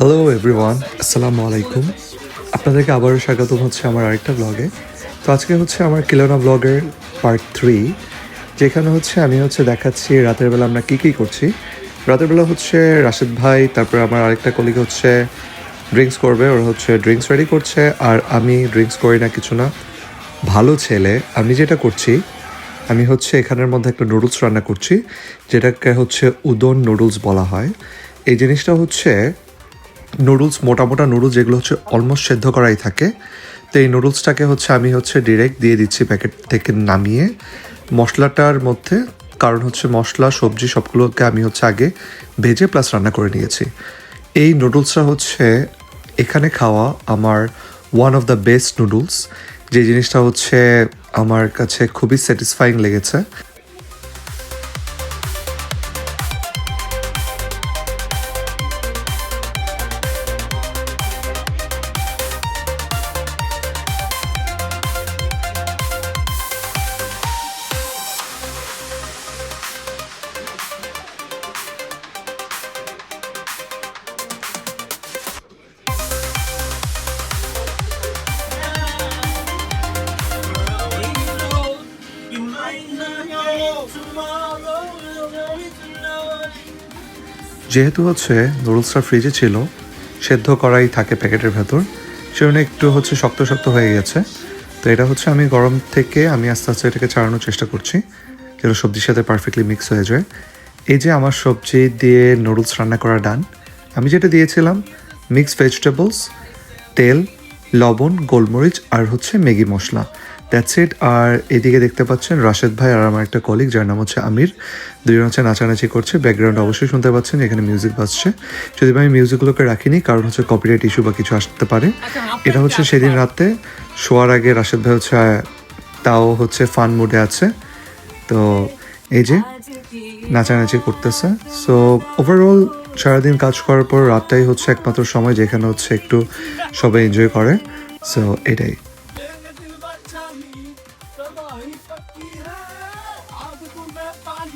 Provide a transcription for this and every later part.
Hello everyone আসসালামু আলাইকুম আপনাদেরকে আবারও স্বাগতম হচ্ছে আমার আরেকটা ব্লগে তো আজকে হচ্ছে আমার কিলোনা ব্লগের পার্ট থ্রি যেখানে হচ্ছে আমি হচ্ছে দেখাচ্ছি রাতের বেলা আমরা কী কী করছি। রাতের বেলা হচ্ছে রাশেদ ভাই, তারপর আমার আরেকটা কলিগ হচ্ছে ড্রিঙ্কস করবে, ওরা হচ্ছে ড্রিঙ্কস রেডি করছে, আর আমি ড্রিঙ্কস করি না, কিছু না। ভালো ছেলে, আমি যেটা করছি, আমি হচ্ছে এখানের মধ্যে একটা নুডলস রান্না করছি, যেটাকে হচ্ছে উদন নুডলস বলা হয়। এই জিনিসটা হচ্ছে নুডলস মোটা মোটা নুডলস যেগুলো হচ্ছে অলমোস্ট সেদ্ধ করাই থাকে। তো এই নুডলসটাকে হচ্ছে আমি হচ্ছে ডিরেক্ট দিয়ে দিচ্ছি প্যাকেট থেকে নামিয়ে। মশলাটার মধ্যে, কারণ হচ্ছে মশলা, সবজি সবগুলোকে আমি হচ্ছে আগে ভেজে প্লাস রান্না করে নিয়েছি। এই নুডলসটা হচ্ছে এখানে খাওয়া আমার one of the best noodles যে জিনিসটা হচ্ছে আমার কাছে খুবই স্যাটিসফাইং লেগেছে। যেহেতু হচ্ছে নুডলসটা ফ্রিজে ছিল, সেদ্ধ করাই থাকে প্যাকেটের ভেতর, সেজন্য একটু হচ্ছে শক্ত শক্ত হয়ে গেছে। তো এটা হচ্ছে আমি গরম থেকে আমি আস্তে আস্তে এটাকে চালানোর চেষ্টা করছি, যেন সবজির সাথে পারফেক্টলি মিক্স হয়ে যায়। এই যে আমার সবজি দিয়ে নুডলস রান্না করা ডান, আমি যেটা দিয়েছিলাম মিক্স ভেজিটেবলস তেল, লবণ, গোলমরিচ আর হচ্ছে ম্যাগি মশলা। দ্যাটস ইট আর এদিকে দেখতে পাচ্ছেন রাশেদ ভাই আর আমার একটা কলিগ যার নাম হচ্ছে আমির। দুজন হচ্ছে নাচানাচি করছে। ব্যাকগ্রাউন্ড অবশ্যই শুনতে পাচ্ছেন এখানে মিউজিক বাজছে। যদি আমি মিউজিকগুলোকে রাখিনি কারণ হচ্ছে কপিরাইট ইস্যু বা কিছু আসতে পারে। এটা হচ্ছে সেদিন রাতে শোয়ার আগে রাশেদ ভাই হচ্ছে তাও হচ্ছে ফান মুডে আছে। তো এই যে নাচানাচি করতেছে। সো ওভারঅল সারাদিন কাজ করার পর রাতটাই হচ্ছে একমাত্র সময় যেখানে হচ্ছে একটু সবাই এনজয় করে। সো এটাই।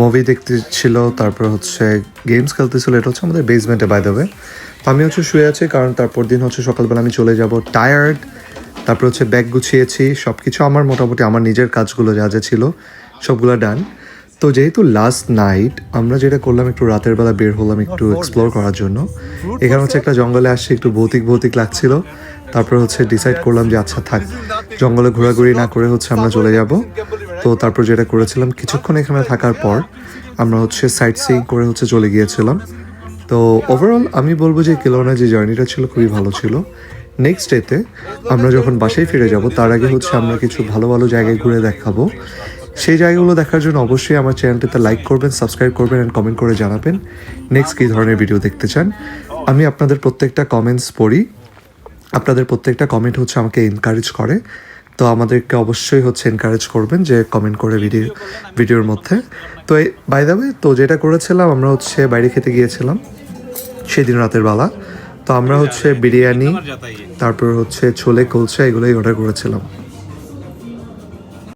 মুভি দেখতে ছিল তারপর হচ্ছে গেমস খেলতেছিল, এটা হচ্ছে আমাদের বেসমেন্টে বাই দেবে তো আমি হচ্ছে শুয়ে আছি, কারণ তারপর দিন হচ্ছে সকালবেলা আমি চলে যাব টায়ার্ড তারপর হচ্ছে ব্যাগ গুছিয়েছি সব কিছু আমার মোটামুটি, আমার নিজের কাজগুলো যা যা ছিল, সবগুলো ডান তো যেহেতু লাস্ট নাইট আমরা যেটা করলাম একটু রাতের বেলা বের হলাম একটু এক্সপ্লোর করার জন্য। এখানে হচ্ছে একটা জঙ্গলে আসছে, একটু ভৌতিক ভৌতিক লাগছিল। তারপর হচ্ছে ডিসাইড করলাম যে আচ্ছা থাক, জঙ্গলে ঘোরাঘুরি না করে হচ্ছে আমরা চলে যাব। তো তারপর যেটা করেছিলাম, কিছুক্ষণ এখানে থাকার পর আমরা হচ্ছে সাইট সিইং করে হচ্ছে চলে গিয়েছিলাম। তো ওভারঅল আমি বলব যে কেলোনা যে জার্নিটা ছিল খুবই ভালো ছিল। নেক্সট ডেতে আমরা যখন বাসায় ফিরে যাব, তার আগে হচ্ছে আমরা কিছু ভালো ভালো জায়গায় ঘুরে দেখাবো। সেই জায়গাগুলো দেখার জন্য অবশ্যই আমার চ্যানেলটিতে লাইক করবেন সাবস্ক্রাইব করবেন অ্যান্ড কমেন্ট করে জানাবেন। নেক্সট কী ধরনের ভিডিও দেখতে চান? আমি আপনাদের প্রত্যেকটা কমেন্টস পড়ি। আপনাদের প্রত্যেকটা কমেন্ট হচ্ছে আমাকে এনকারেজ করে। তো আমাদেরকে অবশ্যই হচ্ছে এনকারেজ করবেন যে কমেন্ট করে ভিডিও ভিডিওর মধ্যে। তো বাই দ্য তো যেটা করেছিলাম আমরা হচ্ছে বাইরে খেতে গিয়েছিলাম সেদিন রাতের বেলা। তো আমরা হচ্ছে বিরিয়ানি তারপর হচ্ছে ছোলে কুলচা এগুলোই অর্ডার করেছিলাম।